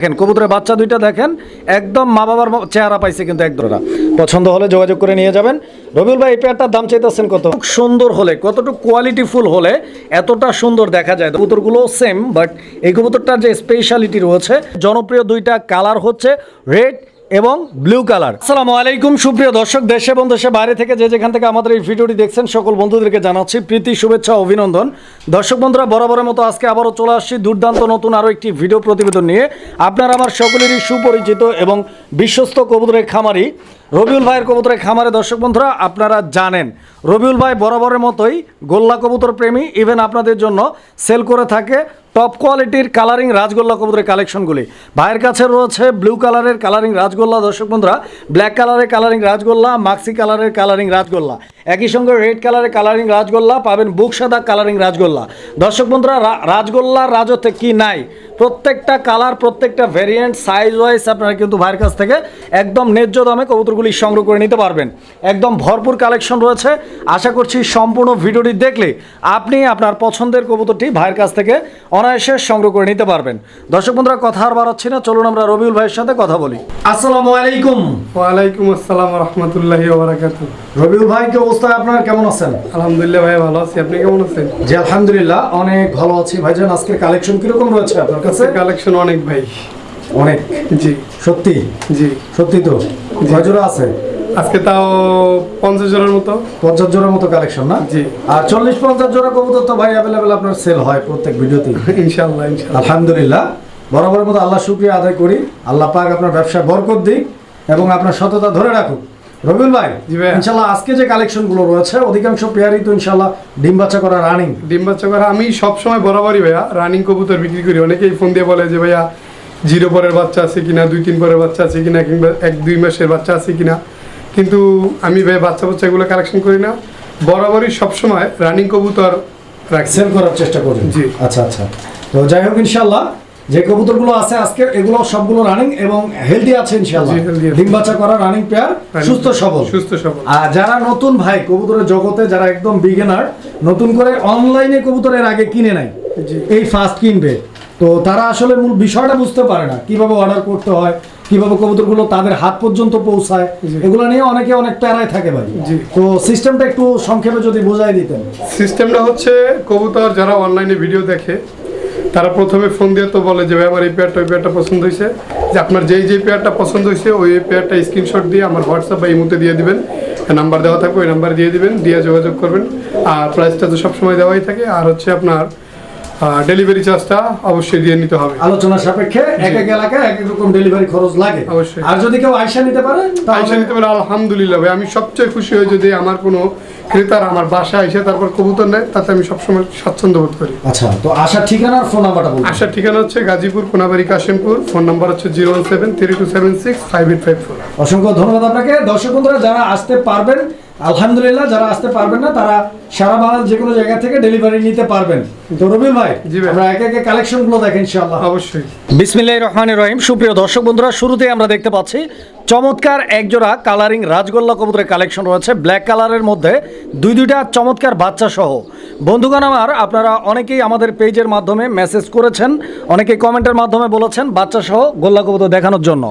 দেখেন, কবুতরের বাচ্চা দুইটা দেখেন, একদম মা বাবার চেহারা পাইছে কিন্তু একদম পছন্দ হলে যোগাযোগ করে নিয়ে যাবেন। রবিউল ভাই, এই পেয়ারটার দাম চাইতেছেন কত? সুন্দর হলে, কতটুকু কোয়ালিটিফুল হলে এতটা সুন্দর দেখা যায়। কবুতরগুলো সেম বাট এই কবুতরটার যে স্পেশালিটি রয়েছে, জনপ্রিয় দুইটা কালার হচ্ছে রেড এবং ব্লু কালার আসসালামু আলাইকুম, সুপ্রিয় দর্শক, দেশে এবং দেশের বাইরে থেকে যে যেখান থেকে আমাদের এই ভিডিওটি দেখছেন, সকল বন্ধুদেরকে জানাচ্ছি প্রীতি, শুভেচ্ছা, অভিনন্দন। দর্শক বন্ধুরা, বরাবরের মতো আজকে আবারও চলে আসছি দুর্দান্ত নতুন আরও একটি ভিডিও প্রতিবেদন নিয়ে। আপনারা আমার সকলেরই সুপরিচিত এবং বিশ্বস্ত কবুতরের খামারি, রবিউল ভাইয়ের কবুতরের খামারে দর্শক বন্ধুরা, আপনারা জানেন, রবিউল ভাই বরাবরের মতোই গোল্লা কবুতর প্রেমী। ইভেন আপনাদের জন্য সেল করে থাকে টপ কোয়ালিটির কালারিং রাজগোল্লা কবুতরের কালেকশনগুলি ভাইয়ের কাছে রয়েছে ব্লু কালারের কালারিং রাজগোল্লা। দর্শক বন্ধুরা ব্ল্যাক কালারের কালারিং রাজগোল্লা মাক্সি কালারের কালারিং রাজগোল্লা। একই সঙ্গে রেড কালারের কালারিং রাজগোল্লা পাবেন বুক সাদা কালারিং রাজগোল্লা। দর্শক বন্ধুরা রাজগোল্লার রাজত্বে কি নাই? প্রত্যেকটা কালার প্রত্যেকটা ভেরিয়েন্ট সাইজ ওয়াইজ আপনারা কিন্তু ভাইয়ের কাছ থেকে একদম ন্যায্য দামে কবুতরগুলি সংগ্রহ করে নিতে পারবেন। একদম ভরপুর কালেকশন রয়েছে। আশা করছি সম্পূর্ণ ভিডিওটি দেখলে আপনি আপনার পছন্দের কবুতরটি ভাইয়ের কাছ থেকে অনায়াসে সংগ্রহ করে নিতে পারবেন। দর্শক বন্ধুরা কথা আর বাড়াচ্ছি না। চলুন আমরা রবিউল ভাইয়ের সাথে কথা বলি। আসসালামু আলাইকুম। ওয়ালাইকুম আসসালাম রহমতুল্লাহি রবিউল ভাই কি অবস্থা আপনার কেমন আছেন? আলহামদুলিল্লাহ ভাই ভালো আছি। আপনি কেমন আছেন? জি আলহামদুলিল্লাহ অনেক ভালো আছি। ভাইজান আজকে কালেকশন কীরকম রয়েছে আপনার কাছে? কালেকশন অনেক ভাই। অনেক? জি। সত্যি? জি। সত্যি তো? কয় জোড়া আছে? আজকে তাও পঞ্চাশ জনের মতো। পঞ্চাশ জোড়ার মতো কালেকশন না? জি। আর চল্লিশ পঞ্চাশ জোড়া কবুতর তো ভাই অ্যাভেলেবেল আপনার সেল হয় প্রত্যেক ভিডিওতেই। ইনশাল্লাহ ইনশাল্লাহ আলহামদুলিল্লাহ বরাবরের মতো আল্লাহ শুক্রিয়া আদায় করি। আল্লাহ পাক আপনার ব্যবসায় বরকত দিক এবং আপনার সততা ধরে রাখুক। রবিউল ভাই। ইনশাল্লাহ আজকে যে কালেকশনগুলো রয়েছে অধিকাংশ পেয়ারই তো ইনশাল্লাহ ডিম বাচ্চা করা রানিং ডিম বাচ্চা করা আমি সবসময় বরাবরই ভাইয়া রানিং কবুতর বিক্রি করি। অনেকেই ফোন দিয়ে বলে যে ভাইয়া জিরো পরের বাচ্চা আছে কিনা দুই তিন পরের বাচ্চা আছে কিনা কিংবা এক দুই মাসের বাচ্চা আছে কিনা। কিন্তু আমি ভাই বাচ্চা বাচ্চা এগুলো কালেকশন করি না। বরাবরই সবসময় রানিং কবুতর রাখছি সেল করার চেষ্টা করুন জি। আচ্ছা আচ্ছা। তো যাই হোক ইনশাল্লাহ যে কবুতরগুলো আছে আজকে এগুলো সবগুলো রানিং এবং হেলদি আছে ইনশাল্লাহ জি, ডিম বাচ্চা করা রানিং পেয়ার সুস্থ সবল। সুস্থ সবল। আর যারা নতুন ভাই কবুতরের জগতে যারা একদম বিগিনার নতুন করে অনলাইনে কবুতরের আগে কিনে নাই এই ফার্স্ট কিনবে। তো তারা আসলে মূল বিষয়টা বুঝতে পারে না কীভাবে অর্ডার করতে হয় কীভাবে কবুতরগুলো তাদের হাত পর্যন্ত পৌঁছায় এগুলো নিয়ে অনেকে অনেক প্যারায় থাকে ভাই। তো সিস্টেমটা একটু সংক্ষেপে যদি বোঝাই দিতেন। সিস্টেমটা হচ্ছে কবুতর যারা অনলাইনে ভিডিও দেখে তারা প্রথমে ফোন দিয়ে তো বলে যে, ভাই, আমার এই পেয়ারটা ওই পেয়ারটা পছন্দ হয়েছে যে, আপনার যেই যেই পেয়ারটা পছন্দ হয়েছে ওই পেয়ারটা স্ক্রিনশট দিয়ে আমার হোয়াটসঅ্যাপ বা মুহূর্তে দিয়ে দিবেন। নাম্বার দেওয়া থাকবে, ওই নাম্বার দিয়ে দিবেন, দিয়ে যোগাযোগ করবেন। আর প্রাইসটা তো সবসময় দেওয়াই থাকে। আর হচ্ছে আপনার ডেলিভারি চার্জটা অবশ্যই দিয়ে নিতে হবে। আলোচনা সাপেক্ষে এক এক এলাকায় এক এক রকম ডেলিভারি খরচ লাগে। অবশ্যই। আর যদি কেউ আয়সা নিতে পারে আইসা নিতে পারে আলহামদুলিল্লাহ ভাই। আমি সবচেয়ে খুশি হই যদি আমার কোনো ক্রেতার আমার বাসায় এসে তারপর কবুতর নেয় তাতে আমি সবসময় স্বাচ্ছন্দ্য বোধ করি। আচ্ছা তো আসার ঠিকানা আর ফোন নাম্বারটা বলুন। আসার ঠিকানা হচ্ছে গাজীপুর কোনাবাড়ি কাশিমপুর। ফোন নাম্বার হচ্ছে zero one seven three two seven six five eight five four. অসংখ্য ধন্যবাদ আপনাকে। দর্শক বন্ধুরা যারা আসতে পারবেন আলহামদুলিল্লাহ যারা আসতে পারবেন না তারা সারা বাংলার যে কোনো জায়গা থেকে ডেলিভারি নিতে পারবেন। তো রবিউল ভাই আমরা একে একে কালেকশনগুলো দেখেন ইনশাআল্লাহ। অবশ্যই। বিসমিল্লাহ রহমান রহিম। সুপ্রিয় দর্শক বন্ধুরা শুরুতেই আমরা দেখতে পাচ্ছি চমৎকার একজোড়া কালারিং রাজগোল্লা কবুতরের কালেকশন রয়েছে। ব্ল্যাক কালারের মধ্যে দুই দুইটা চমৎকার বাচ্চা সহ। বন্ধুগণ আমার আপনারা অনেকেই আমাদের পেজের মাধ্যমে মেসেজ করেছেন অনেকেই কমেন্টের মাধ্যমে বলেছেন বাচ্চা সহ গোল্লা কবুতর দেখানোর জন্য।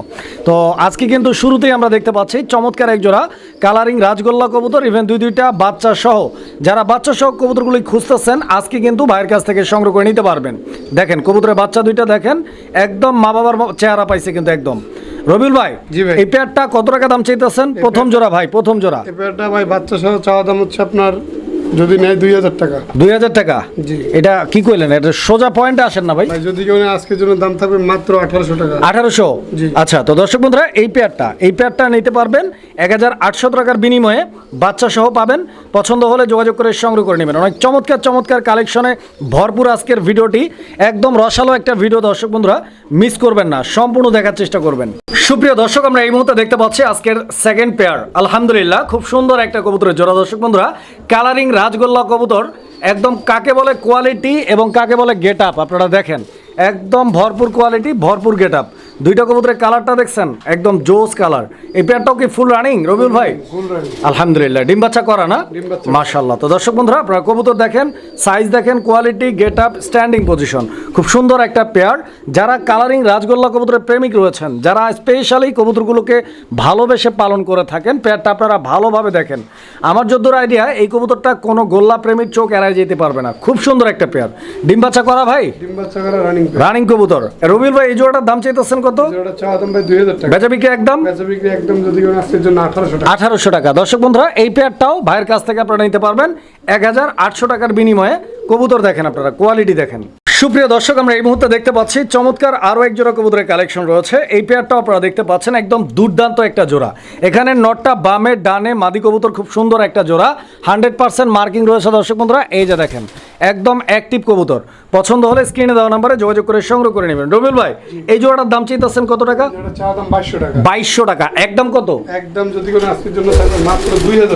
তো আজকে কিন্তু শুরুতেই আমরা দেখতে পাচ্ছি চমৎকার একজোড়া কালারিং রাজগোল্লা কবুতর ইভেন দুই দুইটা বাচ্চা সহ। যারা বাচ্চা সহ কবুতরগুলি খুঁজতেছেন আজকে কিন্তু ভাইয়ের কাছ থেকে সংগ্রহ করে নিতে পারবেন। দেখেন কবুতরের বাচ্চা দুইটা দেখেন একদম মা বাবার চেহারা পাইছে কিন্তু একদম। রবিল ভাই জি ভাই। এই পেয়ারটা কত টাকা দাম চাইতেছেন? প্রথম জোড়া ভাই প্রথম জোড়া। এই পেয়ারটা ভাই বাচ্চা সহ চাওয়া দাম হচ্ছে আপনার যদি নেয় দুই হাজার টাকা। দুই হাজার টাকা? জি। এটা কি কইলেন? এটা সোজা পয়েন্টে আসেন না ভাই। ভাই যদি কেউ আজকের জন্য দাম থাকবে মাত্র আঠারোশো টাকা। আঠারোশো? আচ্ছা তো দর্শক বন্ধুরা এই পেয়ারটা এই পেয়ারটা নিতে পারবেন এক হাজার আটশো টাকার বিনিময়ে বাচ্চা সহ পাবেন। পছন্দ হলে যোগাযোগ করে সংগ্রহ করে নেবেন। অনেক চমৎকার চমৎকার কালেকশনে ভরপুর আজকের ভিডিওটি। একদম রসালো একটা ভিডিও দর্শক বন্ধুরা মিস করবেন না সম্পূর্ণ দেখার চেষ্টা করবেন। সুপ্রিয় দর্শক আমরা এই মুহূর্তে দেখতে পাচ্ছি আজকের সেকেন্ড পেয়ার আলহামদুলিল্লাহ খুব সুন্দর একটা কবুতরের জোড়া দর্শক বন্ধুরা। কালারিং রাজগোল্লা কবুতর একদম কাকে বলে কোয়ালিটি এবং কাকে বলে গেট আপ আপনারা দেখেন, একদম ভরপুর কোয়ালিটি ভরপুর গেট আপ দুইটা কবুতরের কালারটা দেখছেন? একদম জোস কালার। এই পেয়ারটাও কি ফুল রানিং রবিউল ভাই? আলহামদুলিল্লাহ ডিম বাচ্চা করা না। মাশাল্লাহ তো দর্শক বন্ধুরা আপনারা কবুতর দেখেন সাইজ দেখেন quality get up standing position খুব সুন্দর একটা পেয়ার। যারা কালারিং রাজগোল্লা কবুতরের প্রেমিক রয়েছেন যারা স্পেশালি কবুতরগুলোকে ভালোবেসে পালন করে থাকেন পেয়ারটা আপনারা ভালোভাবে দেখেন। আমার যদ্দুর আইডিয়া এই কবুতরটা কোনো গোল্লা প্রেমিক চোখ এড়াই যেতে পারবে না। খুব সুন্দর একটা পেয়ার। ডিম বাচ্চা করা ভাই? ডিম বাচ্চা করা রানিং রানিং কবুতর। রবিউল ভাই এই জোড়াটার দাম চাইতেছেন কত? যেটা চা দাম ভাই দুই হাজার টাকা। বেচা বিক্রি একদম? একদম যদি কোনো আজকের জন্য আঠারোশো টাকা। আঠারোশো টাকা। দর্শক বন্ধুরা এই পেয়ারটাও ভাইয়ের কাছ থেকে আপনারা নিতে পারবেন। এক হাজার আটশো টাকার বিনিময়ে কবুতর দেখেন আপনারা কোয়ালিটি দেখেন। সুপ্রিয় দর্শক আমরা এই মুহূর্তে দেখতে পাচ্ছি চমৎকার আরও এক জোড়া কবুতরের কালেকশন রয়েছে। এই পেয়ারটাও আপনারা দেখতে পাচ্ছেন একদম দুর্দান্ত একটা জোড়া। এখানে নটটা বামে ডানে মাদি কবুতর খুব সুন্দর একটা জোড়া। হান্ড্রেড পার্সেন্ট মার্কিং রয়েছে দর্শক বন্ধুরা। এই যে দেখেন একদম অ্যাক্টিভ কবুতর। পছন্দ হলে স্ক্রিনে দেওয়া নাম্বারে যোগাযোগ করে সংগ্রহ করে নেবেন। রবিউল ভাই এই জোড়াটার দাম চাইতেছেন কত টাকা? বাইশশো টাকা। একদম কত? একদম যদি আজকের জন্য মাত্র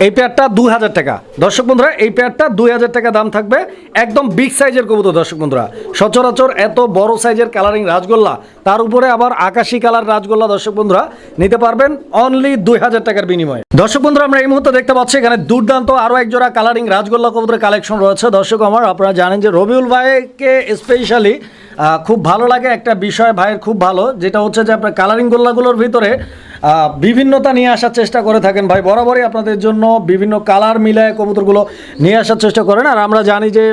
এই পেয়ারটা দুই হাজার টাকা। দর্শক বন্ধুরা এই পেয়ারটা দুই হাজার টাকা দাম থাকবে। একদম বিগ সাইজের কবুতর দর্শক বন্ধুরা। সচরাচর এত বড় সাইজের কালারিং রাজগোল্লা তার উপরে আবার আকাশি কালার রাজগোল্লা, দর্শক বন্ধুরা, নিতে পারবেন অনলি দুই হাজার টাকার বিনিময়ে। দর্শক বন্ধুরা, আমরা এই মুহূর্তে দেখতে পাচ্ছি, এখানে দুর্দান্ত আরও একজোড়া কালারিং রাজগোল্লা কবুতরের কালেকশন রয়েছে। দর্শক, আমার আপনারা জানেন যে রবিউল ভাইকে স্পেশালি খুব ভালো লাগে। একটা বিষয় ভাইয়ের খুব ভালো, যেটা হচ্ছে যে আপনার কালারিং গোল্লাগুলোর ভিতরে বিভিন্নতা নিয়ে আসার চেষ্টা করে থাকেন ভাই। বরাবরই আপনাদের জন্য বিভিন্ন কালার মিলায় কবুতরগুলো নিয়ে আসার চেষ্টা করেন। আর আমরা জানি যে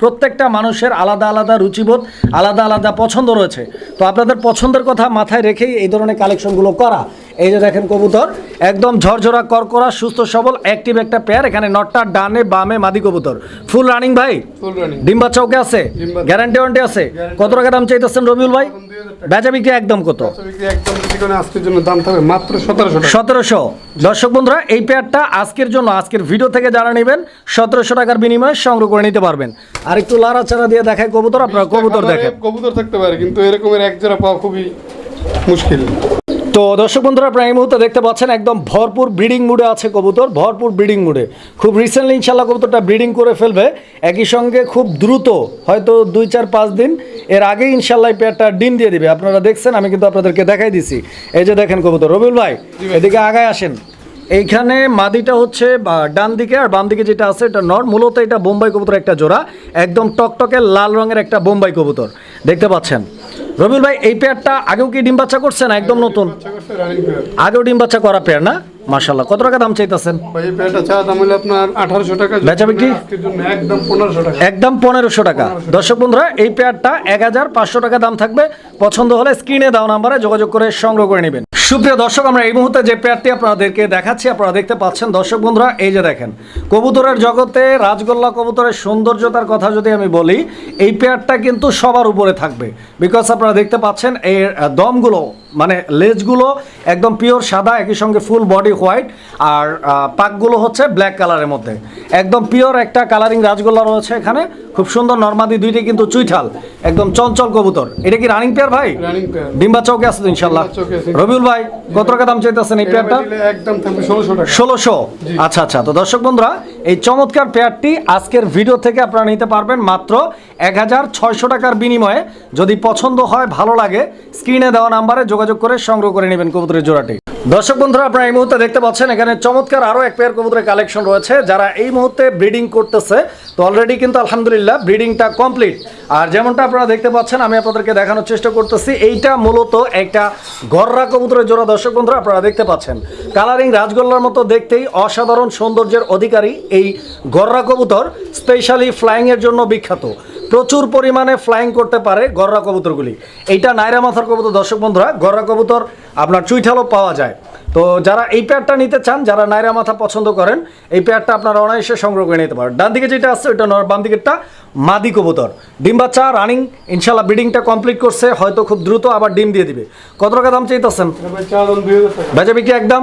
প্রত্যেকটা মানুষের আলাদা আলাদা রুচিবোধ আলাদা আলাদা পছন্দ রয়েছে। তো আপনাদের পছন্দের কথা মাথায় রেখেই এই ধরনের কালেকশনগুলো করা। এই যে দেখেন কবুতর একদম ঝরঝরা করকরা সুস্থ সবল অ্যাক্টিভ একটা পেয়ার এখানে নটটা ডানে বামে মাদি কবুতর। ফুল রানিং ভাই? ফুল রানিং ডিম বাচ্চা আছে? গ্যারান্টি ওয়ারেন্টি আছে? কত টাকা দাম চাইতেছেন রবিউল ভাই? বেচা বিক্রি একদম কত? আজকের জন্য দাম থাকবে মাত্র সতেরোশো সতেরোশো। দর্শক বন্ধুরা এই পেয়ারটা আজকের জন্য আজকের ভিডিও থেকে যারা নেবেন সতেরোশো টাকার বিনিময়ে সংগ্রহ করে নিতে পারবেন। আর একটু লাড়াচাড়া দিয়ে দেখায় কবুতর আপনারা কবুতর দেখেন। কবুতর থাকতে পারে কিন্তু এরকমের এক জোড়া পাওয়া খুবই মুশকিল। তো দর্শক বন্ধুরা, আপনারা এই মুহূর্তে দেখতে পাচ্ছেন একদম ভরপুর ব্রিডিং মুডে আছে কবুতর, ভরপুর ব্রিডিং মুডে খুব রিসেন্টলি ইনশাল্লাহ কবুতরটা ব্রিডিং করে ফেলবে। একই সঙ্গে খুব দ্রুত, হয়তো দুই চার পাঁচ দিন, এর আগে ইনশাল্লাহ পেয়ারটা ডিম দিয়ে দিবে। আপনারা দেখছেন, আমি কিন্তু আপনাদেরকে দেখাই দিছি। এই যে দেখেন কবুতর, রবিউল ভাই, এদিকে আগায় আসেন। এইখানে মাদিটা হচ্ছে ডান দিকে আর বাম দিকে যেটা আছে, এটা নর। মূলত এটা বোম্বাই কবুতর একটা জোড়া। একদম টকটকে লাল রঙের একটা বোম্বাই কবুতর। দেখতে পাচ্ছেন? রবিউল ভাই এই পেয়ারটা আগেও কি ডিম বাচ্চা করছে না? একদম নতুন। আগেও ডিম বাচ্চা করা পেয়ার না? মাশাল্লাহ কত টাকা দাম চাইতেছেন? ভাই এই পেয়ারটা চা দাম হলে আপনার আঠারোশো টাকা। বেচা বিক্রি? একদম পনেরোশো টাকা। একদম পনেরোশো টাকা। দর্শক বন্ধুরা এই পেয়ারটা এক হাজার পাঁচশো টাকা দাম থাকবে। পছন্দ হলে স্ক্রিনে দাও নাম্বারে যোগাযোগ করে সংগ্রহ করে নেবেন। সুপ্রিয় দর্শক, আমরা এই মুহূর্তে যে প্লেয়ারটি আপনাদেরকে দেখাচ্ছি, আপনারা দেখতে পাচ্ছেন, দর্শক বন্ধুরা, এই যে দেখেন, কবুতরের জগতে রাজগোল্লা কবুতরের সৌন্দর্যতার কথা যদি আমি বলি, এই পেয়ারটা কিন্তু সবার উপরে থাকবে বিকজ আপনারা দেখতে পাচ্ছেন, এর দমগুলো মানে লেজগুলো একদম পিওর সাদা একই সঙ্গে ফুল বডি হোয়াইট আর পাকগুলো হচ্ছে ব্ল্যাক কালারের মধ্যে। একদম পিওর একটা কালারিং রাজগোল্লা রয়েছে এখানে। খুব সুন্দর নর্মাদি দুইটি কিন্তু চুইঠাল একদম চঞ্চল কবুতর। এটা কি রানিং পেয়ার ভাই? ডিম্বা চৌকে আছে ইনশাল্লাহ। রবিউল ভাই কত টাকা দাম চাইতেছেন এই পেয়ারটা একদম ষোলোশো আচ্ছা আচ্ছা। তো দর্শক বন্ধুরা এই চমৎকার পেয়ারটি আজকের ভিডিও থেকে আপনারা নিতে পারবেন মাত্র এক হাজার ছয়শো টাকার বিনিময়ে। যদি পছন্দ হয় ভালো লাগে স্ক্রিনে দেওয়া নাম্বারে যোগাযোগ করে সংগ্রহ করে নেবেন কবুতরের জোড়াটি। দর্শক বন্ধুরা, আপনারা এই মুহূর্তে দেখতে পাচ্ছেন, এখানে চমৎকার আরও এক পেয়ার কবুতরের কালেকশন রয়েছে। যারা এই মুহূর্তে ব্রিডিং করতেছে, তো অলরেডি কিন্তু আলহামদুলিল্লাহ ব্রিডিংটা কমপ্লিট আর যেমনটা আপনারা দেখতে পাচ্ছেন, আমি আপনাদেরকে দেখানোর চেষ্টা করতেছি, এইটা মূলত একটা গররা কবুতরের জোড়া। দর্শক বন্ধুরা, আপনারা দেখতে পাচ্ছেন কালারিং রাজগোল্লার মতো দেখতেই অসাধারণ সৌন্দর্যের অধিকারী এই গররা কবুতর স্পেশালি ফ্লাইংয়ের জন্য বিখ্যাত। প্রচুর পরিমাণে ফ্লাইং করতে পারে গররা কবুতরগুলি। এইটা নাইরা মাথার কবুতর, দর্শক বন্ধুরা, গররা কবুতর আপনার চুইঠালও পাওয়া যায়। তো যারা এই পেয়ারটা নিতে চান, যারা নাইরা মাথা পছন্দ করেন, এই পেয়ারটা আপনারা অনায়াসে সংগ্রহ করে নিতে পারেন। ডান দিকে যেটা আছে, ওইটা বাম দিকেরটা মাদি কবুতর। ডিম বাচ্চা রানিং ইনশাল্লাহ ব্রিডিংটা কমপ্লিট করছে, হয়তো খুব দ্রুত আবার ডিম দিয়ে দিবে। কত টাকা দাম চাইতেছেন? বেচা বিক্রি একদম?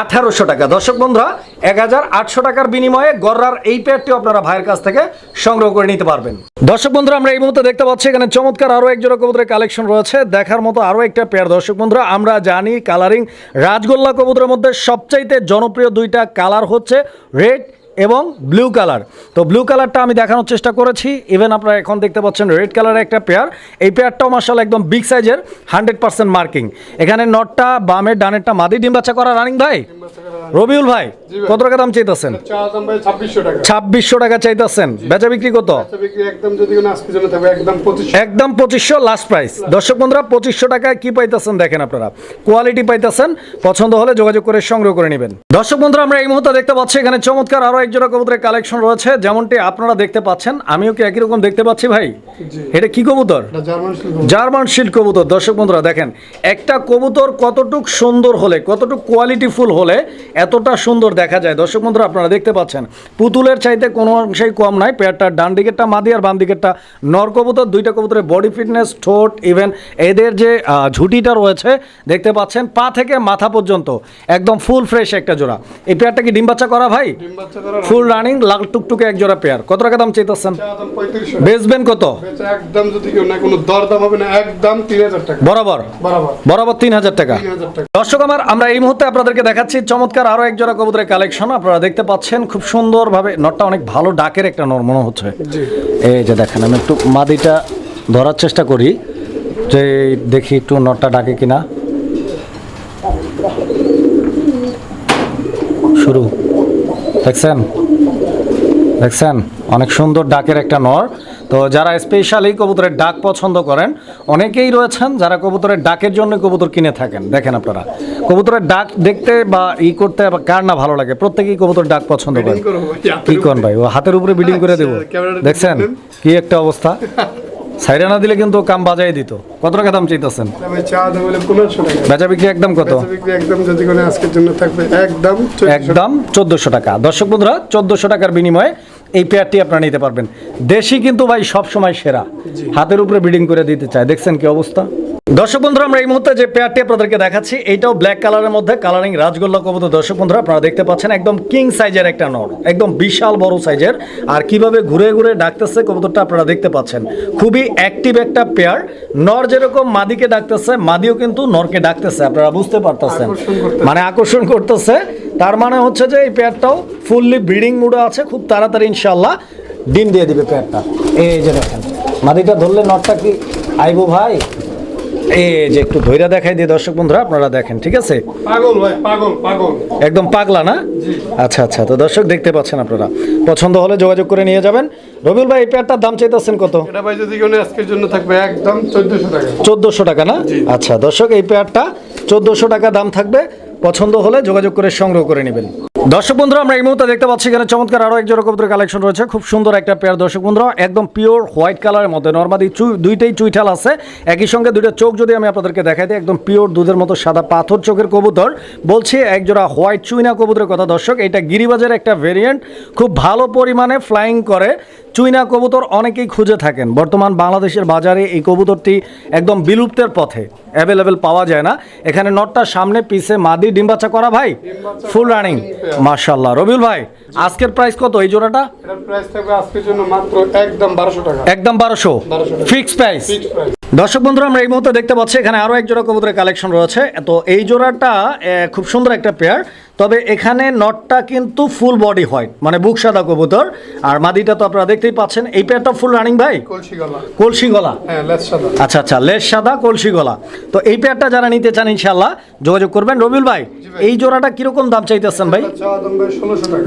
আঠারোশো টাকা। দর্শক বন্ধুরা এক হাজার আটশো টাকার বিনিময়ে গররার এই পেয়ারটি আপনারা ভাইয়ের কাছ থেকে সংগ্রহ করে নিতে পারবেন। দর্শক বন্ধুরা, আমরা এই মুহূর্তে দেখতে পাচ্ছি, এখানে চমৎকার আরও এক জোড়া কবুতরের কালেকশন রয়েছে। দেখার মতো আরও একটা পেয়ার দর্শক বন্ধুরা, আমরা জানি কালারিং রাজগোল্লা কবুতরের মধ্যে সবচাইতে জনপ্রিয় দুইটা কালার হচ্ছে রেড এবং ব্লু কালার তো ব্লু কালারটা আমি দেখানোর চেষ্টা করেছি। ইভেন আপনারা এখন দেখতে পাচ্ছেন রেড কালারের একটা পেয়ার এই পেয়ারটাও মার্শাল একদম বিগ সাইজের হান্ড্রেড পার্সেন্ট মার্কিং এখানে নটটা বামের ডানেরটা মাদি ডিম বাচ্চা করা রানিং ভাই? রবিউল ভাই কত টাকা দাম চাইতেছেন? ছাব্বিশশো টাকা। চাইতেছেন। বেচা বিক্রি কত? একদম পঁচিশশো। লাস্ট প্রাইস দর্শক বন্ধুরা পঁচিশশো টাকায় কি পাইতেছেন দেখেন আপনারা। কোয়ালিটি পাইতেছেন। পছন্দ হলে যোগাযোগ করে সংগ্রহ করে নেবেন। দর্শক বন্ধুরা আমরা এই মুহূর্তে দেখতে পাচ্ছি এখানে চমৎকার আরও জোড়া কবুতরের কালেকশন রয়েছে যেমনটি আপনারা দেখতে পাচ্ছেন। আমিও কি একই রকম দেখতে পাচ্ছি ভাই? এটা কি কবুতর? জার্মান শিল্ড কবুতর। দর্শক বন্ধুরা দেখেন একটা কবুতর কতটুক সুন্দর হলে কতটুক কোয়ালিটিফুল হলে এতটা সুন্দর দেখা যায়। দর্শক বন্ধুরা আপনারা দেখতে পাচ্ছেন পুতুলের চাইতে কোনো অংশেই কম নাই পেয়ারটার ডান দিকেরটা মাদি আর বাম দিকেরটা নর কবুতর। দুইটা কবুতরের বডি ফিটনেস ঠোঁট ইভেন এদের যে ঝুঁটিটা রয়েছে দেখতে পাচ্ছেন পা থেকে মাথা পর্যন্ত একদম ফুল ফ্রেশ একটা জোড়া। এই পেয়ারটা কি ডিম বাচ্চা করা ভাই? ডিম বাচ্চা করা ফুল রানিং লাল টুকটুকে এক জোড়া পেয়ার কত টাকা দাম চাইতেছেন? বেচবেন কত? একদম যদি কেউ না কোনো দর দাম হবে না একদম তিন হাজার টাকা। বরাবর? বরাবর। বরাবর তিন হাজার টাকা। দর্শক আমার আমরা এই মুহূর্তে আপনাদেরকে দেখাচ্ছি চমৎকার আরও এক জোড়া কবুতরের কালেকশন আপনারা দেখতে পাচ্ছেন খুব সুন্দরভাবে নটটা অনেক ভালো ডাকের একটা নর মনে হচ্ছে। জি। এই যে দেখেন আমি একটু মাদিটা ধরার চেষ্টা করি যে দেখি একটু নটটা ডাকে কিনা। শুরু। দেখছেন? দেখছেন? অনেক সুন্দর ডাকের একটা নর। তো যারা স্পেশালি কবুতরের ডাক পছন্দ করেন অনেকেই রয়েছেন যারা কবুতরের ডাকের জন্য কবুতর কিনে থাকেন। দেখেন আপনারা। কবুতরের ডাক দেখতে বা ই করতে কার না ভালো লাগে? প্রত্যেকেই কবুতর ডাক পছন্দ করেন কি কোন ভাই? ও হাতের উপরে বিল্ডিং করে দেবো। আচ্ছা, দেখছেন? কি একটা অবস্থা। সাইরা না দিলে কিন্তু কাম বাজাই দিত। কত টাকা দাম চাইতেছেন? বেচা বিক্রি একদম কত? একদম যদি কোনো আজকের জন্য থাকবে একদম একদম চোদ্দোশো টাকা। দর্শক বন্ধুরা চোদ্দোশো টাকার বিনিময়ে এই পেয়ারটি আপনারা নিতে পারবেন। দেশি কিন্তু ভাই সব সময় সেরা হাতের উপরে বিডিং করে দিতে চায়। দেখছেন কি অবস্থা? দর্শক বন্ধুরা আমরা এই মুহূর্তে যে পেয়ারটি আপনাদেরকে দেখাচ্ছি এইটাও ব্ল্যাক কালারের মধ্যে কালারিং রাজগোল্লা কবুতর। দর্শক বন্ধুরা আপনারা দেখতে পাচ্ছেন একদম কিং সাইজের একটা নর একদম বিশাল বড় সাইজের আর কীভাবে ঘুরে ঘুরে ডাকতেছে কবুতরটা আপনারা দেখতে পাচ্ছেন। খুবই অ্যাক্টিভ একটা পেয়ার নর যেরকম মাদিকে ডাকতেছে মাদিও কিন্তু নরকে ডাকতেছে আপনারা বুঝতে পারতেছেন। মানে আকর্ষণ করতেছে। তার মানে হচ্ছে যে এই পেয়ারটাও ফুললি ব্রিডিং মুডে আছে খুব তাড়াতাড়ি ইনশাল্লাহ ডিম দিয়ে দিবে পেয়ারটা এই যে দেখেন মাদিটা ধরলে নরটা কি আইবো ভাই? এই যে একটু ধৈর্য দেখাই দিয়ে দর্শক বন্ধুরা আপনারা দেখেন ঠিক আছে? পাগল ভাই পাগল পাগল। একদম পাগলা না? আচ্ছা আচ্ছা তো দর্শক দেখতে পাচ্ছেন আপনারা। পছন্দ হলে যোগাযোগ করে নিয়ে যাবেন। রবিউল ভাই এই পেয়ারটার দাম চাইতেছেন কত? এটা ভাই যদি কোনো আজকের জন্য থাকবে একদম চোদ্দশো টাকা। চোদ্দোশো টাকা না? আচ্ছা দর্শক এই পেয়ারটা চোদ্দোশো টাকা দাম থাকবে। পছন্দ হলে যোগাযোগ করে সংগ্রহ করে নেবেন। দর্শক বন্ধুরা, আমরা এই মুহূর্তে দেখতে পাচ্ছি এখানে চমৎকার আরও এক জোড়া কালেকশন রয়েছে। খুব সুন্দর একটা পেয়ার দর্শক বন্ধুরা, একদম পিওর হোয়াইট কালারের মধ্যে নর্মালি চুই, দুইটাই চুইঠাল আছে। একই সঙ্গে দুইটা চোখ যদি আমি আপনাদেরকে দেখাই দিই, একদম পিওর দুধের মতো সাদা পাথর চোখের কবুতর। বলছি একজোড়া হোয়াইট চুইনা কবুতরের কথা, দর্শক, এটা গিরিবাজের একটা ভেরিয়েন্ট খুব ভালো পরিমাণে ফ্লাইং করে। চুইনা কবুতর অনেকেই খুঁজে থাকেন। বর্তমান বাংলাদেশের বাজারে এই কবুতরটি একদম বিলুপ্তের পথে অ্যাভেলেবেল পাওয়া যায় না। এখানে নটটার সামনে পিছে মাদি ডিম বাচ্চা করা ভাই ফুল রানিং মার্শাল্লাহ রবিউল ভাই আজকের প্রাইস কত এই জোড়াটা? একদম বারোশো একদম বারোশো। 1200 টাকা। ফিক্স প্রাইস ফিক্সড প্রাইস দর্শক বন্ধুরা আমরা এই মুহূর্তে দেখতে পাচ্ছি এখানে আরও এক জোড়া কবুতরের কালেকশন রয়েছে। তো এই জোড়াটা খুব সুন্দর একটা পেয়ার তবে এখানে নটটা কিন্তু ফুল বডি হোয়াইট মানে বুক সাদা কবুতর। আর মাদিটা তো আপনারা দেখতেই পাচ্ছেন এই পেয়ারটা ফুল রানিং ভাই? কলসি গলা। কলসি গলা? হ্যাঁ আচ্ছা আচ্ছা লেস সাদা কলসি গলা। তো এই পেয়ারটা যারা নিতে চান ইনশাল্লাহ যোগাযোগ করবেন। রবিউল ভাই এই জোড়াটা কীরকম দাম চাইতেছেন ভাই?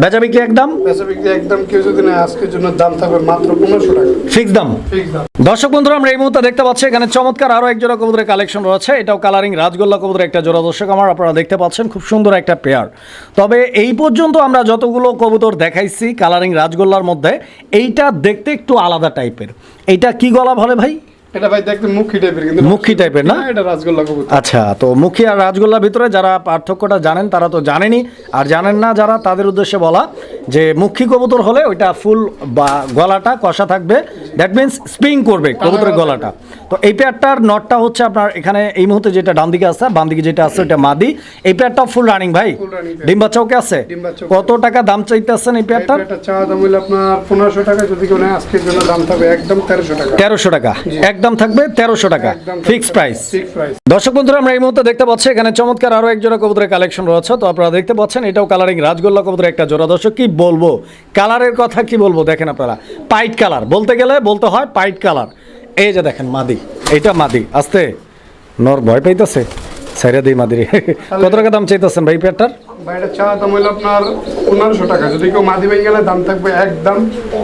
বেচা বিক্রি একদম? একদম কেউ যদি না আজকের জন্য দাম থাকবে মাত্র পনেরোশো টাকা। ফিক্স দাম? ফিক্স দাম। দর্শক বন্ধুরা আমরা এই মুহূর্তে দেখতে পাচ্ছি এখানে চমৎকার আরও এক জোড়া কবুতরের কালেকশন রয়েছে। এটাও কালারিং রাজগোল্লা কবুতরের একটা জোড়া দর্শক আমার আপনারা দেখতে পাচ্ছেন খুব সুন্দর একটা পেয়ার তবে এই পর্যন্ত আমরা যতগুলো কবুতর দেখাইছি কালারিং রাজগোল্লার মধ্যে, এইটা দেখতে একটু আলাদা টাইপের এইটা কি গলা বলে ভাই? এটা ভাই দেখতে মুখী টাইপের কিন্তু মুখী টাইপের না? এটা রাজগোল্লা কবুতর। আচ্ছা তো মুখী আর রাজগোল্লার ভিতরে যারা পার্থক্যটা জানেন তারা তো জানেনই আর জানেন না যারা তাদের উদ্দেশ্যে বলা যে মুখী কবুতর হলে ওইটা ফুল বা গলাটা কষা থাকবে। দ্যাট মিন্স স্প্রিং করবে কবুতরের গলাটা। তো এই পেয়ারটার নটটা হচ্ছে আপনার এখানে এই মুহূর্তে যেটা ডান দিকে আছে বাম দিকে যেটা আছে ওইটা মাদি। এই পেয়ারটা ফুল রানিং ভাই। Full running pair. ডিম বাচ্চা ওকে আছে কত টাকা দাম চাইতেছেন এই দাম হইলে আপনার পনেরোশো টাকা যদি কেউ আজকের জন্য দাম থাকবে একদম তেরোশো টাকা। তেরোশো টাকা। একদম থাকবে তেরোশো টাকা। Fixed price. দর্শক বন্ধুরা আমরা এই মুহূর্তে দেখতে পাচ্ছি এখানে চমৎকার আরও এক জোড়া কবুতরের কালেকশন রয়েছে। তো আপনারা দেখতে পাচ্ছেন এটাও কালারিং রাজগোল্লা কবুতরের একটা জোড়া। দর্শক কি বলব? কালারের কথা কি বলব দেখেন আপনারা। পাইট কালার বলতে গেলে বলতে হয় পাইট কালার এই যে দেখেন মাদি। এইটা মাদি। আস্তে। নর ভয় পাইতেছে। সাইরা দিই মাদি কত টাকা দাম চাইতেছেন ভাই পেয়ারটার বাইরে চা দাম হলো আপনার পনেরোশো টাকা। যদি কেউ মাদি ভেঙে গেলে দাম থাকবে একদম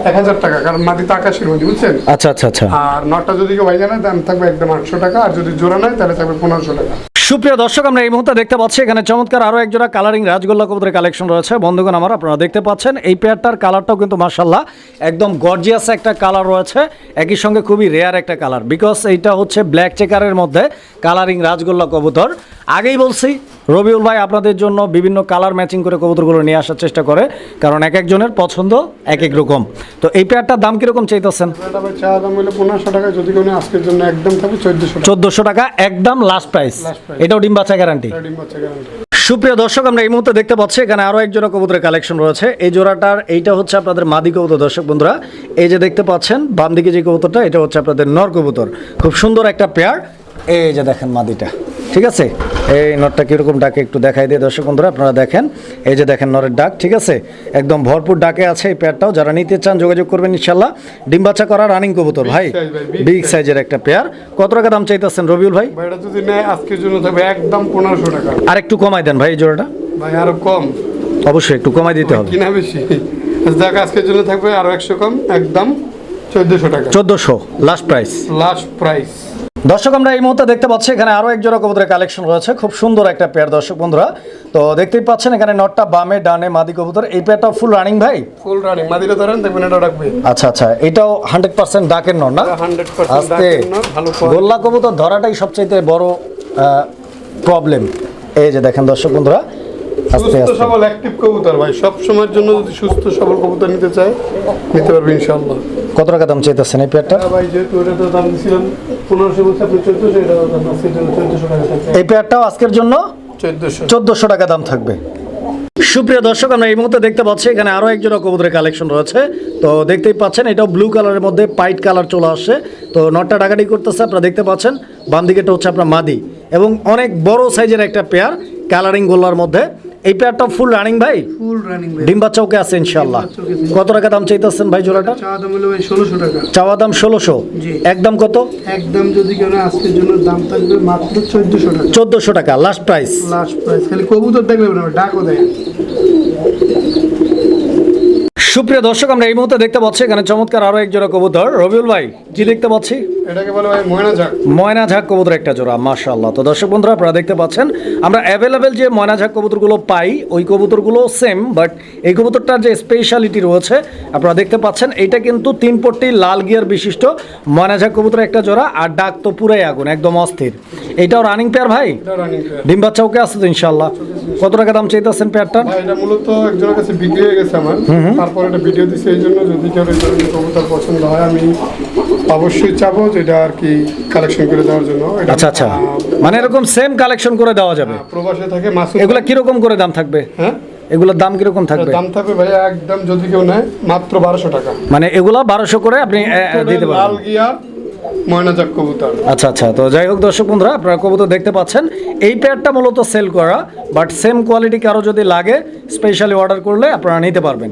এক হাজার টাকা কারণ মাদি তো আকাশের মধ্যে বুঝছেন? আচ্ছা আচ্ছা আচ্ছা। আর নটটা যদি কেউ ভেঙে নেয় দাম থাকবে একদম আটশো টাকা আর যদি জোড়া নেয় তাহলে থাকবে পনেরোশো টাকা। সুপ্রিয় দর্শক আমরা এই মুহূর্তে দেখতে পাচ্ছি এখানে চমৎকার আরও এক জোড়া কালারিং রাজগোল্লা কবুতরের কালেকশন রয়েছে। বন্ধুগণ আমার আপনারা দেখতে পাচ্ছেন এই পেয়ারটার কালারটাও কিন্তু মার্শাল্লাহ একদম গর্জিয়াস একটা কালার রয়েছে। একই সঙ্গে খুবই রেয়ার একটা কালার বিকজ এইটা হচ্ছে ব্ল্যাক চেকারের মধ্যে কালারিং রাজগোল্লা কবুতর। আগেই বলছি রবিউল ভাই আপনাদের জন্য বিভিন্ন কালার ম্যাচিং করে কবুতরগুলো নিয়ে আসার চেষ্টা করে কারণ এক একজনের পছন্দ এক এক রকম। তো এই পেয়ারটার দাম কীরকম চাইতেছেন? এটা ভাই চা দাম হলো পনেরোশো টাকা যদি কেউ আজকের জন্য একদম থাকবে চোদ্দশো টাকা। চোদ্দোশো টাকা একদম লাস্ট প্রাইস এটাও ডিম বাচ্চা গ্যারান্টি সুপ্রিয় দর্শক আমরা এই মুহূর্তে দেখতে পাচ্ছি এখানে আরও এক জোড়া কবুতরের কালেকশন রয়েছে। এই জোড়াটার এইটা হচ্ছে আপনাদের মাদি কবুতর দর্শক বন্ধুরা। এই যে দেখতে পাচ্ছেন বাম দিকে যে কবুতরটা এটা হচ্ছে আপনাদের নর কবুতর। খুব সুন্দর একটা পেয়ার। এই যে দেখেন মাদিটা। ঠিক আছে? এই নরটা কীরকম ডাকে একটু দেখাই দিয়ে দর্শক বন্ধুরা আপনারা দেখেন। এই যে দেখেন নরের ডাক ঠিক আছে? একদম ভরপুর ডাকে আছে এই পেয়ারটাও যারা নিতে চান যোগাযোগ করবেন ইনশাল্লাহ। ডিম বাচ্চা করা রানিং কবুতর ভাই। বিগ সাইজের একটা পেয়ার কত টাকা দাম চাইতেছেন রবিউল ভাই? যদি আজকের জন্য একদম পনেরোশো টাকা। আর একটু কমাই দেন ভাই এই জোড়াটা। ভাই আরও কম। অবশ্যই একটু কমাই দিতে হবে। কিনা বেশি। দেখ আজকের জন্য থাকবে আরও একশো কম একদম চোদ্দশো টাকা। চোদ্দোশো লাস্ট প্রাইস লাস্ট প্রাইস দর্শক আমরা এই মুহূর্তে দেখতে পাচ্ছি এখানে আরও এক জোড়া কবুতরের কালেকশন রয়েছে। খুব সুন্দর একটা পেয়ার দর্শক বন্ধুরা। তো দেখতেই পাচ্ছেন এখানে নটটা বামে ডানে মাদি কবুতর। এই পেয়ারটা ফুল রানিং ভাই? ফুল রানিং মাদিরা ধরেন দেখবেন এটা রাখবে। আচ্ছা আচ্ছা। এটাও হান্ড্রেড পার্সেন্ট ডাকের নট না? হান্ড্রেড পার্সেন্ট গোল্লা কবুতর ধরাটাই সবচেয়ে বড় প্রবলেম এই যে দেখেন দর্শক বন্ধুরা সুস্থ সবল অ্যাক্টিভ কবুতর ভাই। সব সময়ের জন্য যদি সুস্থ সবল কবুতর নিতে চায় নিতে পারবে ইনশাআল্লাহ। কত টাকা দাম চাইতেছেন এই পেয়ারটা হ্যাঁ ভাই যেহেতু এটা তো দাম দিয়েছিলাম পনেরোশো বলছে আপনি চোদ্দশো এটা দাম আছে এটা চোদ্দশো টাকা থাকবে। এই পেয়ারটাও আজকের জন্য চোদ্দশো। চোদ্দশো টাকা দাম থাকবে। সুপ্রিয় দর্শক আমরা এই মুহূর্তে দেখতে পাচ্ছি এখানে আরও একজোড়া কবুতরের কালেকশন রয়েছে। তো দেখতেই পাচ্ছেন এটাও ব্লু কালারের মধ্যে পাইট কালার চলে আসছে। তো নটটা ডাকাডি করতেছে আপনারা দেখতে পাচ্ছেন বাম দিকেটা হচ্ছে আপনার মাদি। এবং অনেক বড় সাইজের একটা পেয়ার কালারিং গোল্লার মধ্যে। এই পেয়ারটা ফুল রানিং ভাই? ফুল রানিং ভাই। ডিম আছে ডিম বাচ্চাও আছে। কত টাকা দাম চাইতেছেন ভাই জোড়াটা? চা দাম হলো ভাই ষোলোশো টাকা। চাওয়া দাম ষোলোশো। জি। একদম কত? একদম যদি কেউ নেয় আজকের জন্য দাম থাকবে মাত্র চোদ্দশো টাকা। চোদ্দশো টাকা লাস্ট প্রাইস লাস্ট প্রাইস খালি কবুতর দেখবে না ডাকও দেয়। সুপ্রিয় দর্শক আমরা এই মুহূর্তে দেখতে পাচ্ছি এখানে চমৎকার আরও এক জোড়া কবুতর। রবিউল ভাই জি দেখতে পাচ্ছি। এটাকে বলে ভাই ময়না ঝাক। কবুতর একটা জোড়া মাশাআল্লাহ। তো দর্শক বন্ধুরা আপনারা দেখতে পাচ্ছেন আমরা অ্যাভেলেবেল যে ময়না ঝাক কবুতরগুলো পাই ওই কবুতরগুলো সেম বাট এই কবুতরটার যে স্পেশালিটি রয়েছে আপনারা দেখতে পাচ্ছেন এইটা কিন্তু তিন পট্টি লাল গিয়ার বিশিষ্ট ময়না ঝাক কবুতর একটা জোড়া আর ডাক তো পুরাই আগুন একদম অস্থির। এটাও রানিং পেয়ার ভাই? এটা ডিম বাচ্চা ওকে আছে তো ইনশাল্লাহ কত টাকা দাম চাইতেছেন পেয়ারটা এটা মূলত একজনের কাছে বিক্রি হয়ে গেছে আমার। তারপর এটা ভিডিও দিছে এই জন্য যদি কেউ কবুতর পছন্দ হয় আমি অবশ্যই চাবো যেটা আর কি কালেকশন করে দেওয়ার জন্য। আচ্ছা আচ্ছা। মানে এরকম সেম কালেকশন করে দেওয়া যাবে? প্রবাসে থাকে মাসুদ এগুলা কীরকম করে দাম থাকবে? হ্যাঁ? এগুলোর দাম কীরকম থাকবে? দাম থাকবে ভাই একদম যদি কেউ নেয় মাত্র বারোশো টাকা। মানে এগুলা বারোশো করে আপনি দিতে লাল পারবেন। গিয়া ময়নাচাক কবুতর। আচ্ছা আচ্ছা। তো যাই হোক দর্শক বন্ধুরা আপনারা কবুতর দেখতে পাচ্ছেন। এই পেয়ারটা মূলত সেল করা বাট সেম কোয়ালিটি কারও যদি লাগে স্পেশালি অর্ডার করলে আপনারা নিতে পারবেন।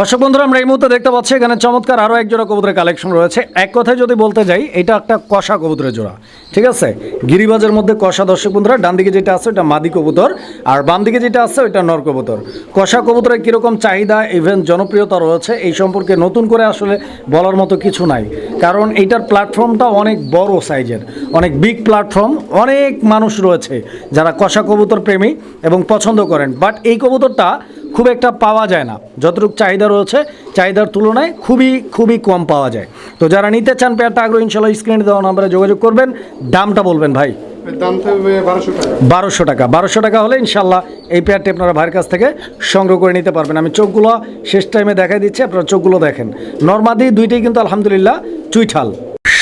দর্শক বন্ধুরা, আমরা এই মুহূর্তে দেখতে পাচ্ছি এখানে চমৎকার আরও এক জোড়া কবুতরের কালেকশন রয়েছে। এক কথায় যদি বলতে যাই, এটা একটা কষা কবুতরের জোড়া, ঠিক আছে? গিরিবাজের মধ্যে কষা দর্শক বন্ধুরা, ডান দিকে যেটা আছে ওটা মাদি কবুতর, আর বাম দিকে যেটা আছে ওইটা নর কবুতর। কষা কবুতরের কীরকম চাহিদা ইভেন জনপ্রিয়তা রয়েছে, এই সম্পর্কে নতুন করে আসলে বলার মতো কিছু নাই। কারণ এইটার প্ল্যাটফর্মটা অনেক বড় সাইজের অনেক বিগ প্ল্যাটফর্ম অনেক মানুষ রয়েছে যারা কষা কবুতর প্রেমী এবং পছন্দ করেন। বাট এই কবুতরটা খুব একটা পাওয়া যায় না। যতটুকু চাহিদা রয়েছে চাহিদার তুলনায় খুবই খুবই কম পাওয়া যায়। তো যারা নিতে চান পেয়ারটা আগ্রহ ইনশাল্লাহ স্ক্রিনে দেওয়া নাম্বারে যোগাযোগ করবেন। দামটা বলবেন ভাই। বারোশো টাকা। বারোশো টাকা। হলে ইনশাল্লাহ এই পেয়ারটি আপনারা ভাইয়ের কাছ থেকে সংগ্রহ করে নিতে পারবেন। আমি চোখগুলো শেষ টাইমে দেখাই দিচ্ছি আপনারা চোখগুলো দেখেন। নর্মাদি দুইটাই কিন্তু আলহামদুলিল্লাহ চুইঠাল।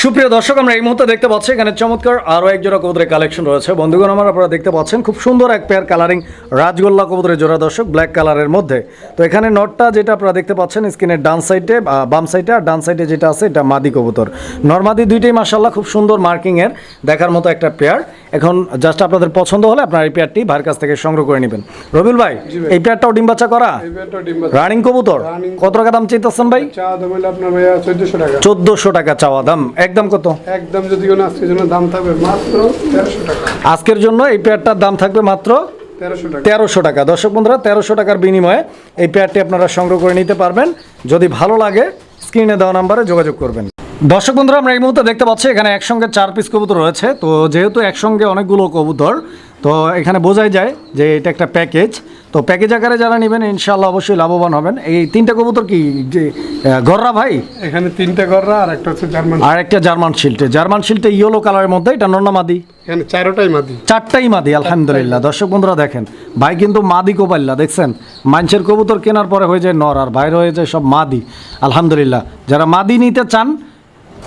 সুপ্রিয় দর্শক, আমরা এই মুহূর্তে দেখতে পাচ্ছি এখানে চমৎকার আরও এক জোড়া কবুতরের কালেকশন রয়েছে। বন্ধুগণ, আমার আপনারা দেখতে পাচ্ছেন খুব সুন্দর এক পেয়ার কালারিং রাজগোল্লা কবুতরের জোড়া দর্শক ব্ল্যাক কালারের মধ্যে। তো এখানে নটটা যেটা আপনারা দেখতে পাচ্ছেন স্ক্রিনের ডান সাইডে বাম সাইডে আর ডান সাইডে যেটা আছে, এটা মাদি কবুতর। নর্মাদি দুইটাই মাসাল্লাহ খুব সুন্দর মার্কিংয়ের দেখার মতো একটা পেয়ার এখন জাস্ট আপনাদের পছন্দ হলে আপনারা এই পেয়ারটি ভাইয়ের কাছ থেকে সংগ্রহ করে নেবেন। রবিউল ভাই এই পেয়ারটাও ডিম বাচ্চা করা? এই পেয়ারটা ডিম রানিং কবুতর? কত টাকা দাম চাইতেছেন ভাই? চা দাম হলে আপনার ভাইয়া চোদ্দশো টাকা। চাওয়া দাম। একদম কত? একদম যদি আজকের জন্য দাম থাকবে মাত্র তেরোশো টাকা। আজকের জন্য এই পেয়ারটার দাম থাকবে মাত্র তেরোশো টাকা। তেরোশো টাকা। দর্শক বন্ধুরা তেরোশো টাকার বিনিময়ে এই পেয়ারটি আপনারা সংগ্রহ করে নিতে পারবেন। যদি ভালো লাগে স্ক্রিনে দেওয়া নাম্বারে যোগাযোগ করবেন। দর্শক বন্ধুরা আমরা এই মুহূর্তে দেখতে পাচ্ছি এখানে একসঙ্গে চার পিস কবুতর রয়েছে। তো যেহেতু একসঙ্গে অনেকগুলো কবুতর তো এখানে বোঝাই যায় যে এটা একটা প্যাকেজ তো প্যাকেজ আকারে যারা নেবেন ইনশাল্লাহ অবশ্যই লাভবান হবেন। এই তিনটা কবুতর কি যে গররা ভাই? এখানে তিনটে গররা আর একটা হচ্ছে জার্মান আর একটা জার্মান শিল্টে জার্মান শিল্টে ইয়েলো কালারের মধ্যে এটা নন্নামাদি এখানে চারোটাই মাদি। চারটাই মাদি আলহামদুলিল্লাহ। দর্শক বন্ধুরা দেখেন ভাই কিন্তু মাদি কোপাল্লা দেখছেন? মানুষের কবুতর কেনার পরে হয়ে যায় নর আর বাইরে হয়ে যায় সব মাদি। আলহামদুলিল্লাহ। যারা মাদি নিতে চান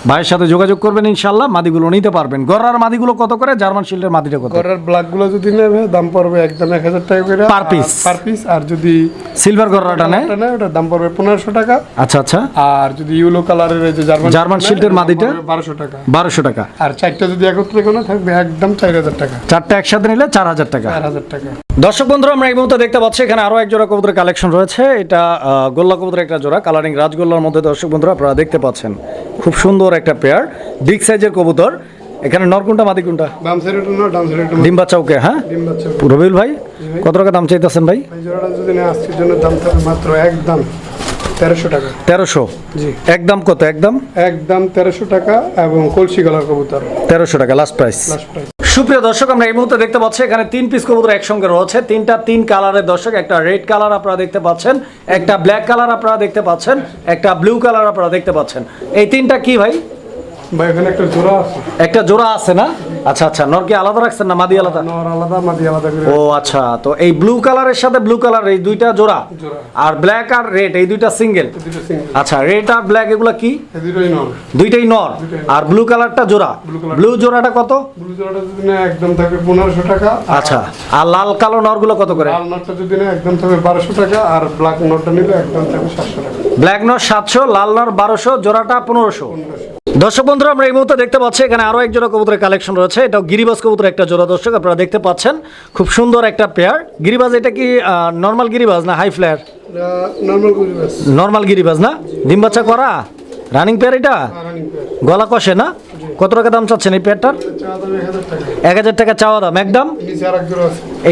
ভাইয়ের সাথে যোগাযোগ করবেন ইনশাল্লাহ মাদিগুলো নিতে পারবেন। গড়ার মাদিগুলো কত করে? জার্মান শিল্ডের মাদিটা কত? গররার ব্ল্যাকগুলো যদি নেবে দাম পড়বে একদম এক হাজার টাকা করে। Per piece। পার পিস আর যদি সিলভার গড়াটা নেয়? ওটা নেয় ওটার দাম পড়বে পনেরোশো টাকা। আচ্ছা আচ্ছা। আর যদি ইউলো কালারের যে জার্মান জার্মান শিল্ডের মাদিটা? বারোশো টাকা। বারোশো টাকা। আর চারটা যদি একত্রে কোনো থাকবে একদম চার হাজার টাকা। চারটা একসাথে নিলে চার হাজার টাকা। চার হাজার টাকা। দর্শক বন্ধুরা আমরা এই মুহূর্তে দেখতে পাচ্ছি এখানে আরও এক জোড়া কবুতরের কালেকশন রয়েছে। এটা গোল্লা কবুতরের একটা জোড়া কালারিং রাজগোল্লার মধ্যে দর্শক বন্ধুরা আপনারা দেখতে পাচ্ছেন। খুব সুন্দর একটা পেয়ার বিগ সাইজের কবুতর। এখানে নরকুন্টা মাদি কোনটা? বাম সাইড না ডান সাইড ডিম বাচ্চা ওকে হ্যাঁ? ডিম বাচ্চা রবিউল ভাই কত টাকা দাম চাইতেছেন ভাই? ভাই জোড়াটা যদি না আজকের জন্য দাম থাকে মাত্র একদম তেরোশো টাকা। তেরোশো? জি। একদম কত একদম একদম তেরোশো টাকা এবং কলসি গলার কবুতর। তেরোশো টাকা লাস্ট প্রাইস লাস্ট প্রাইস সুপ্রিয় দর্শক, আমরা এই মুহূর্তে দেখতে পাচ্ছি এখানে তিন পিস কবুতর একসঙ্গে রয়েছে। তিনটা তিন কালারের দর্শক, একটা রেড কালার আপনারা দেখতে পাচ্ছেন, একটা ব্ল্যাক কালার আপনারা দেখতে পাচ্ছেন, একটা ব্লু কালার আপনারা দেখতে পাচ্ছেন। এই তিনটা কি ভাই? একটা জোড়া আছে। একটা জোড়া আছে না? আচ্ছা আচ্ছা নরকে আলাদা রাখছেন না মাদি আলাদা? নর আলাদা মাদি আলাদা করে ও আচ্ছা তো এই ব্লু কালারের সাথে ব্লু কালার এই দুইটা জোড়া? আর ব্ল্যাক আর রেড এই দুইটা সিঙ্গেল আচ্ছা রেড আর ব্ল্যাক এগুলা কি? নর। দুইটাই নর। আর ব্লু কালারটা জোড়া? ব্লু জোড়াটা কত? ব্লু জোড়াটা যদি নেয় একদম থাকবে পনেরোশো টাকা। আচ্ছা আর লাল কালো নরগুলো কত করে? লাল যদি একদম টাকা। আর ব্ল্যাক নটটা নিলে একদম থাকবে সাতশো টাকা। ব্ল্যাক নর সাতশো লাল নর বারোশো জোড়াটা পনেরোশো। দর্শক বন্ধুরা আমরা এই মুহূর্তে দেখতে পাচ্ছি এখানে আরও এক জোড়া কবুতরের কালেকশন রয়েছে। এটাও গিরিবাজ কবুতর একটা জোড়া দর্শক আপনারা দেখতে পাচ্ছেন। খুব সুন্দর একটা পেয়ার গিরিবাজ এটা কি নর্মাল গিরিবাজ না হাই ফ্লেয়ার নর্মাল গিরিবাজ। না? ডিম বাচ্চা করা? রানিং পেয়ার এটা? গলা কষে না? কত টাকা দাম চাচ্ছেন এই পেয়ারটার এক হাজার টাকা। চাওয়া দাম একদম?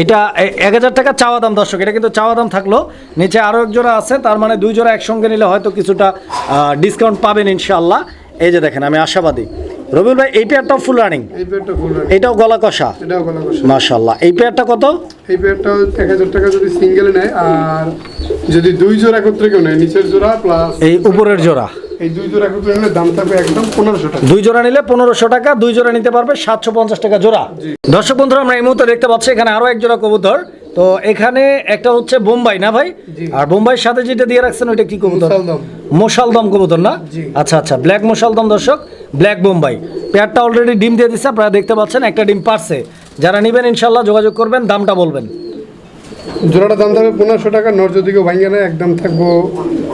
এটা এক হাজার টাকা চাওয়া দাম দর্শক। এটা কিন্তু চাওয়া দাম থাকল। নিচে আরও এক জোড়া আছে তার মানে দুই জোড়া একসঙ্গে নিলে হয়তো কিছুটা ডিসকাউন্ট পাবেন ইনশাল্লাহ এই যে দেখেন আমি আশাবাদী। রবিউল ভাই এই পেয়ারটাও ফুল রানিং এটাও গলা কষা? মাশাল্লাহ এই পেয়ারটা কত? এই পেয়ারটা এক হাজার টাকা যদি সিঙ্গেল নেয় আর যদি দুই জোড়া করতে কেউ নেয় নিচের জোড়া প্লাস এই উপরের জোড়া। এই দুই জোড়া নিলে দাম থাকবে একদম পনেরোশো টাকা। দুই জোড়া নিলে পনেরোশো টাকা দুই জোড়া নিতে পারবে সাতশো পঞ্চাশ টাকা জোড়া। দর্শক বন্ধুরা আমরা এই মুহূর্তে দেখতে পাচ্ছি এখানে আরও এক জোড়া কবুতর। তো এখানে একটা হচ্ছে বোম্বাই না ভাই? আর বোম্বাইয়ের সাথে যেটা দিয়ে রাখছেন ওইটা কি কবুতর। মশালদম। কবুতর না? আচ্ছা আচ্ছা ব্ল্যাক মশালদম দর্শক ব্ল্যাক বোম্বাই। পেয়ারটা অলরেডি ডিম দিয়ে দিচ্ছে আপনারা দেখতে পাচ্ছেন একটা ডিম পারছে। যারা নেবেন ইনশাল্লাহ যোগাযোগ করবেন দামটা বলবেন। জোড়াটা দাম থাকবে পনেরোশো টাকা নর যদি কেউ ভাঙে নেয় একদম থাকব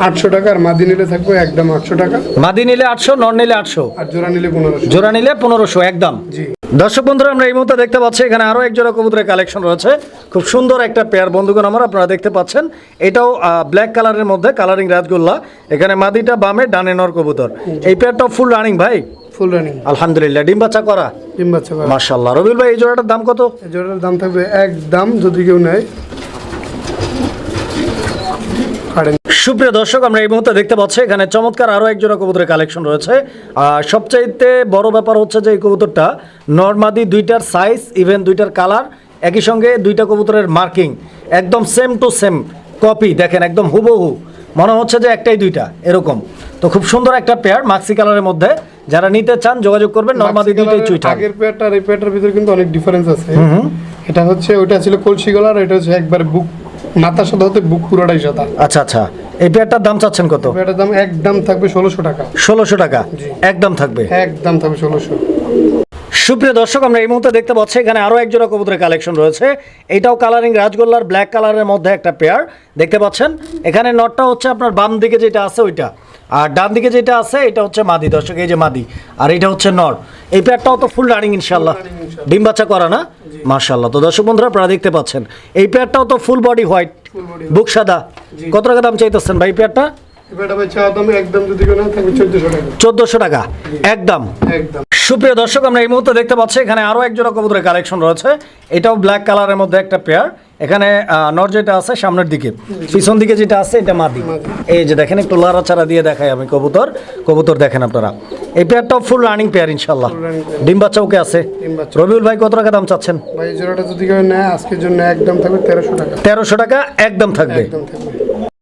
আটশো টাকা আর মাদি নিলে থাকব একদম আটশো টাকা। মাদি নিলে আটশো নর নিলে আটশো। আর জোড়া নিলে পনেরোশো। জোড়া নিলে পনেরোশো একদম। জি। দর্শক বন্ধুরা আমরা এই মুহূর্তে দেখতে পাচ্ছি এখানে আরও এক জোড়া কবুতরের কালেকশন রয়েছে। খুব সুন্দর একটা পেয়ার বন্ধুগণ আমার আপনারা দেখতে পাচ্ছেন। এটাও ব্ল্যাক কালারের মধ্যে কালারিং রাজগোল্লা। এখানে মাদিটা বামে ডানে নর কবুতর। এই পেয়ারটাও ফুল রানিং ভাই? ফুল রানিং আলহামদুলিল্লাহ ডিম বাচ্চা করা। ডিম বাচ্চা করা। মার্শাল্লাহ রবিউল ভাই এই জোড়াটার দাম কত? এই জোড়াটার দাম থাকবে একদম যদি কেউ নেয় সুপ্রিয় দর্শক আমরা এই মুহূর্তে দেখতে পাচ্ছি এখানে চমৎকার আরও এক জোড়া কবুতরের কালেকশন রয়েছে। আর সবচাইতে বড় ব্যাপার হচ্ছে যে এই কবুতরটা নর্মাদি দুইটার সাইজ ইভেন দুইটার কালার একই সঙ্গে দুইটা কবুতরের মার্কিং একদম সেম টু সেম কপি দেখেন একদম হুবহু। মনে হচ্ছে যে একটাই দুইটা এরকম। তো খুব সুন্দর একটা পেয়ার মাক্সি কালারের মধ্যে। যারা নিতে চান যোগাযোগ করবেন নর্মাদি দুইটাই চুইটা। আগের পেয়ারটা আর এই পেয়ারটার ভিতরে কিন্তু অনেক ডিফারেন্স আছে। এটা হচ্ছে ওটা ছিল কলসি গলার এটা হচ্ছে একবার বুক মাথার সাথে হতে বুক পুরোটাই সাদা। আচ্ছা আচ্ছা। এই পেয়ারটার দাম চাচ্ছেন কত? পেয়ারটার দাম একদম থাকবে ষোলোশো টাকা। ষোলোশো টাকা। একদম থাকবে। একদম থাকবে ষোলোশো। সুপ্রিয় দর্শক আমরা এই মুহূর্তে দেখতে পাচ্ছি এখানে আরও একজোড়া কবুতরের কালেকশন রয়েছে। এটাও কালারিং রাজগোল্লার ব্ল্যাক কালারের মধ্যে একটা পেয়ার দেখতে পাচ্ছেন এখানে নটটা হচ্ছে আপনার বাম দিকে যেটা আছে ওইটা। আর ডান দিকে যেটা আছে এটা হচ্ছে মাদি। দর্শক এই যে মাদি আর এটা হচ্ছে নর। এই পেয়ারটাও তো ফুল রানিং ইনশাল্লাহ ডিম বাচ্চা করা না? মার্শাল্লাহ তো দর্শক বন্ধুরা আপনারা দেখতে পাচ্ছেন এই পেয়ারটাও তো ফুল বডি হোয়াইট বুক সাদা। কত টাকা দাম চাইতেছেন ভাই প্যাডটা পেয়ারটা চোদ্দোশো টাকা। একদম। একদম। সুপ্রিয় দর্শক আমরা এই মুহূর্তে দেখতে পাচ্ছি এখানে আরও এক জোড়া কবুতরের কালেকশন রয়েছে। এটাও ব্ল্যাক কালারের মধ্যে একটা পেয়ার এখানে নর যেটা আছে সামনের দিকে। পিছন দিকে যেটা আছে এটা মাদি। এই যে দেখেন একটু লাড়াচাড়া দিয়ে দেখাই আমি কবুতর। কবুতর দেখেন আপনারা। এই পেয়ারটাও ফুল রানিং পেয়ার ইনশাল্লাহ ডিম বাচ্চা ওকে আছে। রবিউল ভাই কত টাকা দাম চাচ্ছেন? ভাই জোড়াটা যদি কেউ নেয় আজকের জন্য একদম থাকবে তেরোশো টাকা। তেরোশো টাকা একদম থাকবে।